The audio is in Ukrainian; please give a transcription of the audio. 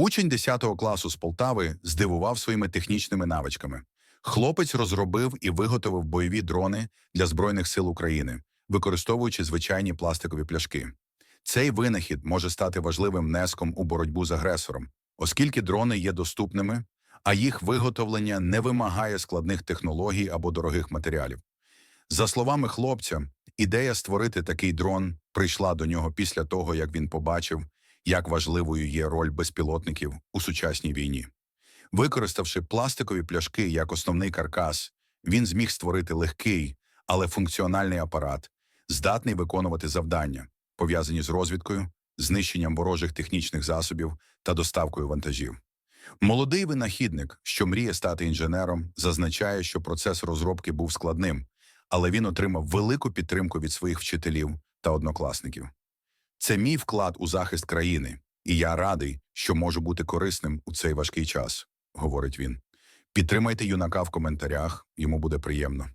Учень 10 класу з Полтави здивував своїми технічними навичками. Хлопець розробив і виготовив бойові дрони для Збройних сил України, використовуючи звичайні пластикові пляшки. Цей винахід може стати важливим внеском у боротьбу з агресором, оскільки дрони є доступними, а їх виготовлення не вимагає складних технологій або дорогих матеріалів. За словами хлопця, ідея створити такий дрон прийшла до нього після того, як він побачив, як важливою є роль безпілотників у сучасній війні. Використавши пластикові пляшки як основний каркас, він зміг створити легкий, але функціональний апарат, здатний виконувати завдання, пов'язані з розвідкою, знищенням ворожих технічних засобів та доставкою вантажів. Молодий винахідник, що мріє стати інженером, зазначає, що процес розробки був складним, але він отримав велику підтримку від своїх вчителів та однокласників. Це мій вклад у захист країни, і я радий, що можу бути корисним у цей важкий час, говорить він. Підтримайте юнака в коментарях, йому буде приємно.